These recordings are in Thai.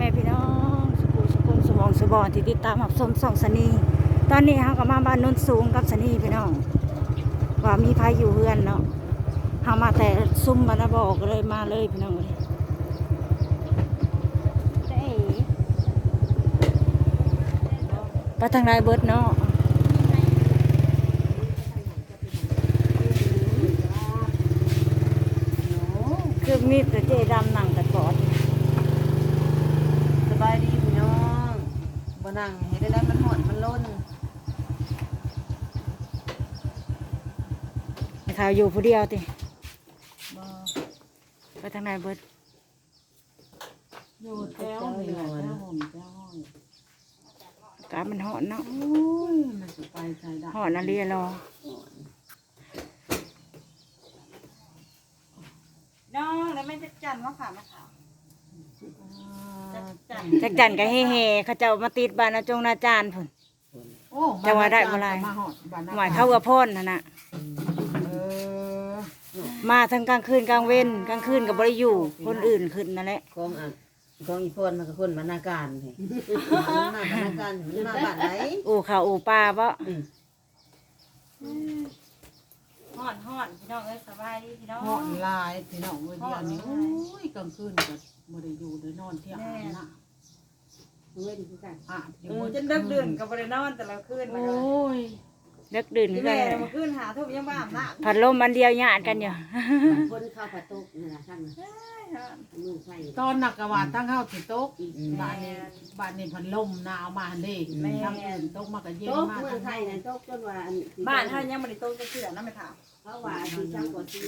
แม่พี่น้องสุขุสุขุนสมองสุบอนที่ติดตามหับสมสองสนี ตอนนี้เฮาก็มาบ้านนนสูงกับสนีพี่น้องว่ามีพาอยู่เฮือนเนาะเฮามาแต่ซุ่มมานะบอกเลยมาเลยพี่น้องเลยไปทางใดเบิดเนาะคือมีแต่เจดำนั่งแต่กอด สบายดีพี่น้อง บ่นั่งเฮ็ดได้ได้มันหอนมันล้นให้เขาอยู่ผู้เดียวติบ่ไปทางไหนเบิดอยู่แก้วนี่แหละแก้วห่มแก้วห้องกามันหอนเนาะโอ้ยมันสิไปใช้ได้หอนอะไรรอน้องแล้วไม่จะจันว่าขามาขาวจั กจันก็เฮ่เฮ่เขาเจ้ามาติดบ้านอาจงนาจารย์พุ่น โอ้จะว่าได้บ่ไรมาหอดบ้นหมายเข้ากับพ่นนั่นน่ะเออมาทั้งกลางคืนกลางเว้นกลางคืนกับบริอยู่คนอื่นขึ้นนั่นแหละของอะของอีพนมันก็คนบรรณาการนี่ มันมาบรรณาการมันมาบ้านไหนอู่ข่าวอู่ปลาปะอืมห่อนห่อนพี่น้องเอ้ยสบายดีพี่น้อง หอนลายพี่น้องเว้ยเดียวนี้โอ้ยกลางคืนก็บ่ได้อยู่ได้นอนเที่ยงนะ เว้นคือกันอาบอยู่เออบนจนดึกดื่นกับบริโนอนแต่ละคืนโอนะ้ยเลิกดื่นที่กัแม่นมาคืนหาทุบยังบ้าอาบน้ำผัดลมอันเดียวหยาดกันอยู่ คนเข้าประตูนี่นะท่านมือใส่ตอนนักกวาดตั้งเข้าสิโต๊ะอืมบ้านนี้บ้านนี้พันลมหนาวมาเด้ทางอื่นโต๊ะมาก็เย็นโต๊ะมากเมืองไทยนั่นโต๊ะจนว่าอันบ้านท่านยังบริโตจะเสือนะไม่ถามเขาว่าที่ช่างกว่าที่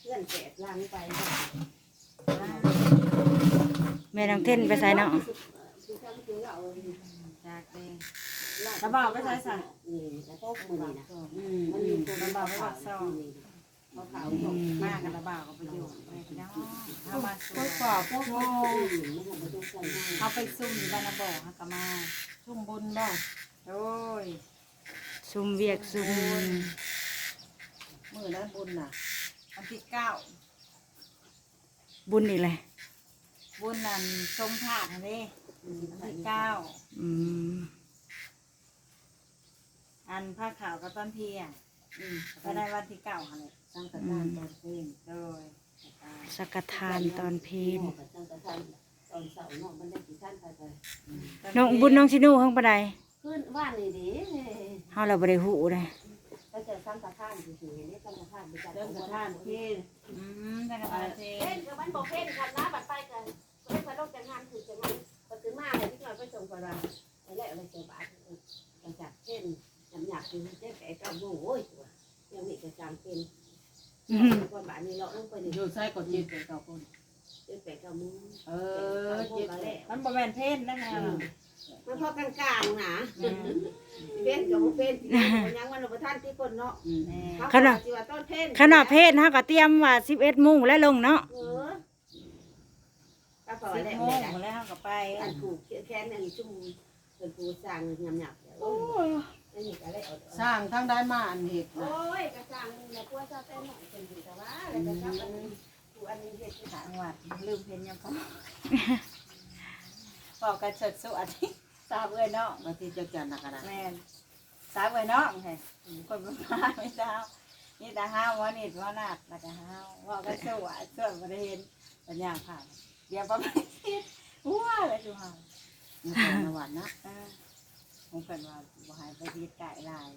เพื่อนแปดลังไป แม่น้องเท่นไปใส่เนาะ จากเองกระเป๋าไม่ใช่สั่นนี่กระโต๊ะมือนี่นะอืมมันมีตัวกระเป๋าไว้วัดซ่องเขาขาวมากกันระเป๋าก็ไปอยู่ไปพี่น้องเขามาสวก็ยกรอบก็โอ้เอาไปซุ่มบานาบอกฮะก็มาชุ่มบุญบ่โอ้ยซุ่มเวียกซุ่มมือนั้นบุญน่ะวันที่เก้าบุญอีกเลยบุญนั่นทรงถาดนี่ ที่เก้าอืมอันผ้าขาวกับต้นเพียก็ได้วันที่เก้าอะไรตั้งกระทานตอนเพลงโดยสักทานตอนเพลนตั้งกระทานตอนเสาร์เนาะมันได้กี่ท่านไปไปน้องบุญน้องชินูข้างปะไดขึ้นว่านนี่ดิเฮาเราบ่ได้หูเลยก็จะตั้งกระทานอยู่ๆนี่ตั้งกระทานไปจัดเรื่องกระทานเพศอืมได้กระทานเพศเพ่นก็มันบอกเพ่นครับนะบัดไปกันก็ได้ไปต้องจังงานคือจังงานก็ ถึงมาเลยที่เราไปส่งกันว่าอะไรอะไรเจ้าบาทกันจัดเพ่นยำหยาบคือเจ๊แก่เจ้าโง่โอ้ยตัวยังมีกระจังเป็นก่อนบ้านนี้เราต้องไปอยู่ใส่กดจิตเจ้าคนเจ๊แก่เจ้ามือเออจิตมาแล้วมันบ่แม่นเพศนะฮะมันพอกลางๆนะเป็นกับเป็นยังวันเราประทานที่คนเนาะขนาดต้นเพ่นขนาดเพศเฮาก็เตรียมว่า11โมงแล้วลงเนาะเออ ก็พอสิบแล้วโมงแล้วก็ไปอันผูกแค่นั้นชุ่มเป็นผูสั่งยำหยับโอ้ยอันนี้ก็เลยเอาสร้างทั้งได้มาอันเห็ดโอ้ยกระสังเนี่ยกลัวจะเป็นหน่อยเป็นดีแต่ว่าแล้วก็จับอันนี้ผูอันนี้เห็ดจังหวัดลืมเพนยังพอบอกกันสดสวดทราบเลยเนาะบางทีจะจันนักนะแม่นทราบเลยเนาะไงคนบ้านไม่เจ้านี่ตาห้าวว่านี่ว่านาดแล้วก็ห้าวว่ากันสวดสวดประเห็นปัญญาผ่าน เดี๋ยวประมาณว้าเลยดูห้าวมันเป็นนวันนะผมเป็นว่าบ่หายไปที่ไก่ลาย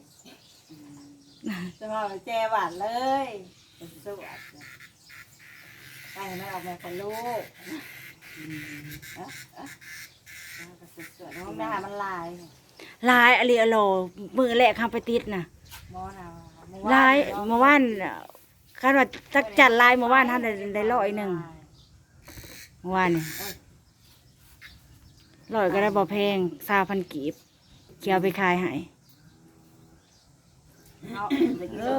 จะมาแจหวานเลยเป็นสวดไก่ไม่ออกมาเป็นลูกอะอะก็สวยๆน้องหน้ามันลายลายอลีอโลมือแรกข้างไปติดน่ะมอนะลายเมื่อวานคาดว่าจักจัดลายเมื่อวานท่านได้ได้ร้อยหนึ่ง เมื่อวานนี่ร้อยก็ได้บ่แพงสาพันกีบเกี่ยวไปขายให้เอาโอ้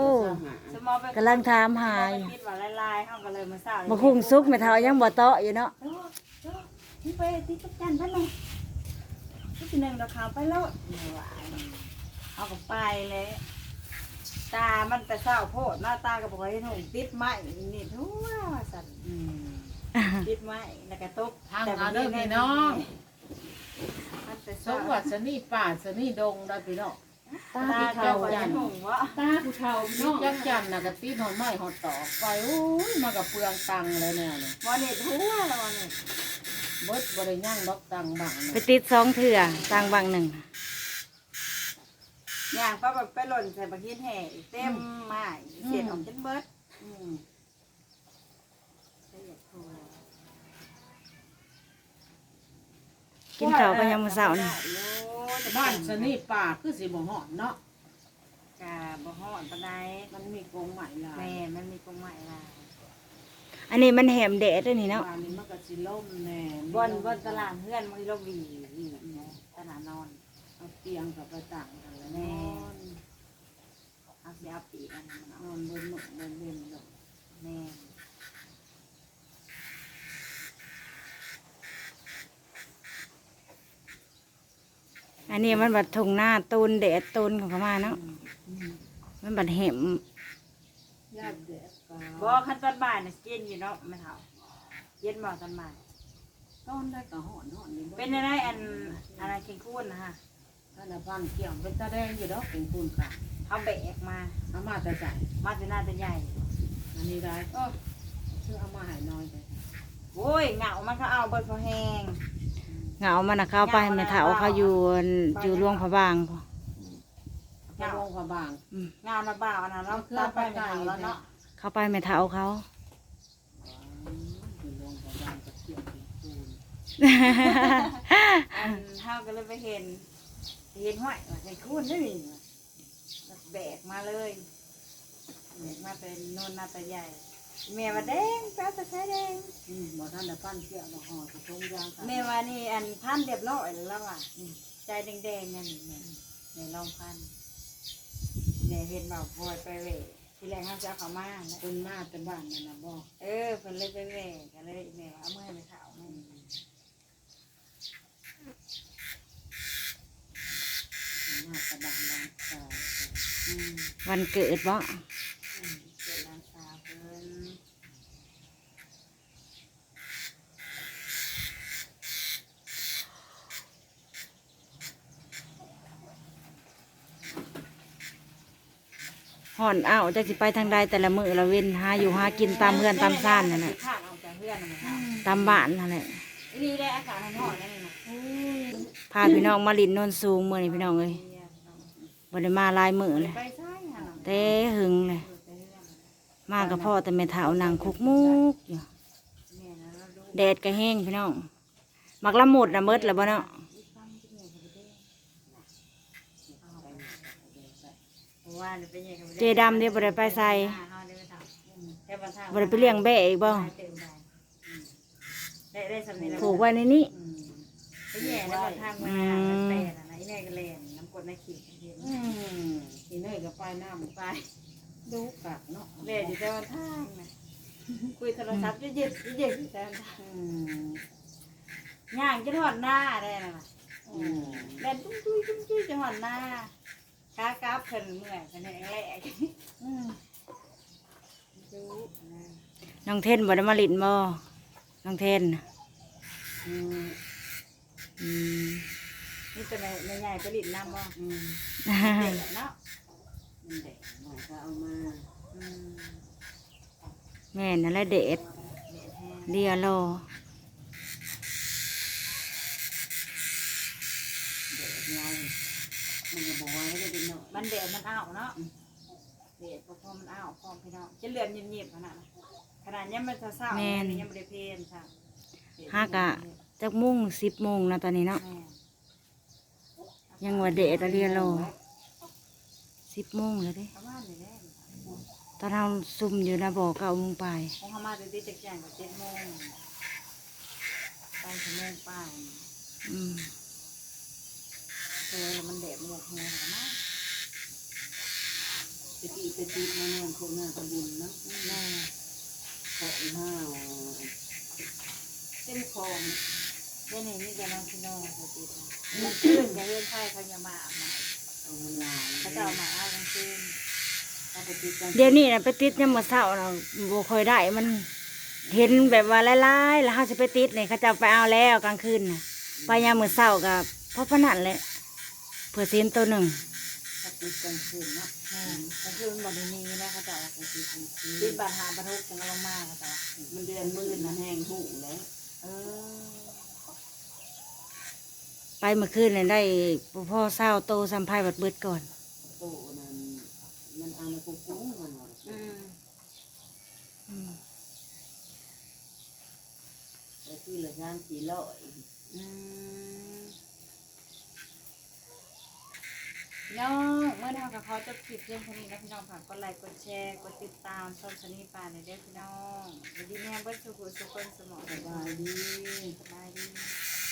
สมอไปกำลังถามหาอยู่คิดว่าลายๆเขาก็เลยมาสร้างมาคุงซุกไม่เท่ายังบ่เตาะอยู่เนาะที่ไปที่จักจันท่านเลยที่หนึ่งเราขาวไปแล้วเอาก็ไปเลยตามันแต่เศร้าโพดหน้าตาก็บอกให้หนุ่มติดไม้นี่ทั่วสันอื มติดไม้แล้วก็ตกทางเอาเด้อพี่น้องมันแต่สมวัติสนี่ป่าสนี่ดงได้พี่น้องตาตาผู้เจ้าเฒ่าก็ยัยังนหงวะตาผู้เฒ่าพี่น้องยักยันน่ะก็ตีหอนไม้หอดตอกไปโอ้ยมากับเปลืองตังเลยแนวนี่มอนี่ทั่วแล้วมอนี่เบิดบ่ได้ย่างดอกตังบังไปติดสองเถื่อต่างบางหนึ่งย่างป้าแบบไปหล่นใส่บักหินแห่เต็มไม้เสียดออกจนเบิด อืม กินข้าวกันยามมื้อเช้านี่บ้านสนี่ป่าคือสิบ่ฮอดเนาะกาบ่ฮอดปานใดมันมีกรงใหม่ลายแม่มันมีกรงไม้ลายอันนี้มันแหมแดดด้วยนี่เนาะบ้านนี้มันก็สิล่มแน่บนบนตลาดเพื่อนมันลงวีวีนะตลาดนอนเอาเตียงกับไปต่างกันแล้วนอนเอาสิเอาปีกอันนั้นนเอาอนบนหนุนบนเล่นเนาะแม่ อันนี้มันบัดทงหน้าตูนแดดตูนของเขามาเนาะมันบัดแหมญาติเด็กก็บ่คันตอนบ่ายน่ะเย็นอยู่เนาะแม่เฒ่าเย็นบ่ตอนบ่ายต้นได้ก็หอนหอนนี่บ่เป็นอะไรอันอะไรเข่งคูนนะฮะถ้าละบ้านเกี่ยวเป็นตาแดงอยู่ดอกเป็นคูนค่ะเอาแบกมาเอามาแต่ใส่มาแต่หน้าแต่ใหญ่อันนี้ได้ก็ชื่อเอามาใหายน้อยไปโอ้ยเหงามันก็เอาเบิดพอแห้ง เหงามันน่ะเข้าไปแม่เฒ่าเขาอยู่อยู่หลวงพระบางพอพระวงพระบางเหงานะบ่าวอันนั้นเราตามไปไม่เอาแล้วเนาะเข้าไปแม่เฒ่าเขาอยู่วงพระบางกับเกี่ยวเป็นคูนอันเฮาก็เลยไปเห็นเห็นห้อยว่าเข่งคูนได้นี่แบกมาเลยแบกมาเป็นโน่นหน้าแต่ใหญ่ แม่ว่าแดงแป๊บแต่ใช้แดงอืมบ่ท่านได้ปั้นเกี่ยวมาห่อจะทงยางกันแม่ว่านี่อันพันเรียบร้อยแล้วอะอืมใจแดงๆนั่นแม่แม่ลองพันแม่เห็นบ่าวพอยไปเวะทีแรกเขาจะเอาเขามานะเป็นมาแต่บ้านนั่นนะบ่เออเพิ่นเลยไปเวะก็เลยแม่ว่าเอามื่อไปเผาแม่มาแต่บ้านหลังสาวอืมวันเกิดบ่ อืมเกิดร้านสาวเพิ่น ห่อนอ้าวจักสิไปทางใดแต่ละมื้อละเว้นหาอยู่หากินตามเพื่อนตามซ่านนั่นแหละข้างออกจากเพื่อนนะแม่ค่ะตามบ้านนั่นแหละอีนี่ได้อากาศร้อนๆนั่นนี่นะพาพี่น้องมาลินโนนสูงมื้อนี้พี่น้องเอ้ยบ่ได้มาหลายมื้อเลยไปใช่ค่ะแต่หึงเลยมากับพ่อแต่แม่เฒ่านั่งคุกมุกอยู่แม่นะเราดูแดดก็แห้งพี่น้องมักละมุดน่ะเมิดแล้วบ่เนาะ เพราะ ว่าเป็นยังไงเจดำเดี๋ยวบ่ได้ไปใส่แค่บรรทัดบ่ได้ไปเลี้ยงแบะอีกบ่ได้ได้สำเนียงผูกไว้ในนี้ไปแย่แล้วก็ทางมาแต่ละไอ้แน่ก็เล่นน้ำกดในขีดเห็นอืมอีเนยก็ไปน้ำไปดูกักเนาะเล่นอยู่แต่วันทางนะคุยโทรศัพท์เย็ดๆเย็ดๆแต่วันทางอืมย่างจะหอดหน้าได้นะอืมเล่นตุ้งตุ้ยตุ้งตุ้ยจะหอดหน้า กากราบเพิ่นเมื่อยเพิ่นแห้งแหลกอืมดูนะน้องเทนบ่ได้มาลินบ่น้องเทนอืมอืมนี่เป็นในใหญ่ไปลิดน้ำบ่อืมเด็กเนาะมันแดดหน่อยก็เอามาอืมแม่นั่นแหละเด็ดเด็ดแห้งเดียโลแดดไง มันก็บอกไว้ได้ดีหน่อยมันเด็ดมันอ้าวเนาะเด็ดพอมันอ้าวพร้อมพี่น้องจะเลือนเงียบๆขนาดนั้นขนาดนี้มันจะเศร้ายังไม่ได้เพลนค่ะห้ากะจักโมุ่งสิบโมงนะตอนนี้เนาะยังว่าเด็ดอะเรียโล สิบโมงเลยเด้ ประมาณนี้แหละตอนเราซุ่มอยู่นะบ่อเก้าโมงไปของเขามาตีจักแจงกับเจ็ดโมงไปชั่วโมงป้ายอืม เจอแล้วมันเด็ดหมดหัวมากไปตีไปตีมาเงินคนหน้าตะบุญเนาะแม่ของห้าวเต็มคองเดี๋ยวนี้นี่จะน้องพี่น้องเขาติดมันขึ้นจะเลื่อนไพ่เขาจะมาอาบน้เอามาลาำเขาจะเอามาเอากลางคืนถ้าไปตีกันเดี๋ยวนี้นะไปติดยามมื้อเช้านะบ่ค่อยได้มันเห็นแบบว่าหลายๆแล้วเขาจะไปติดเนี่ยเขาจะไปเอาแล้วกลางคืนนะไปยามมือเช้ากับเพราะพนันแหละ เผื่อเสียนตัวหนึ่งถ้าติดกลางคืนเนาะแม่ก็คือมันบ่ได้มีนะเขาจะอาไปติดติดบาดหาบรรทุกจังลงมาเขาจะว่ามันเดือนมื่นนะแห้งหูแล้วเออไปเมื่อคืนเนี่ยได้พ่อเศร้าโตสัมภายบัดเบิดก่อนโตนั้นมันเอาในกุ๊กกุ้งมันอืมอืมแต่ที่ละงานสี่ร้อยอืม น้องเมื่อทางกับเขาจะผิดเรื่องคนนี้นะพี่น้องฝากกดไลค์กดแชร์กดติดตามช่องชนีปานในเด้อพี่น้องดีแม่เบิ้ลสุขุสุขคนสมองสบายดีสบายดี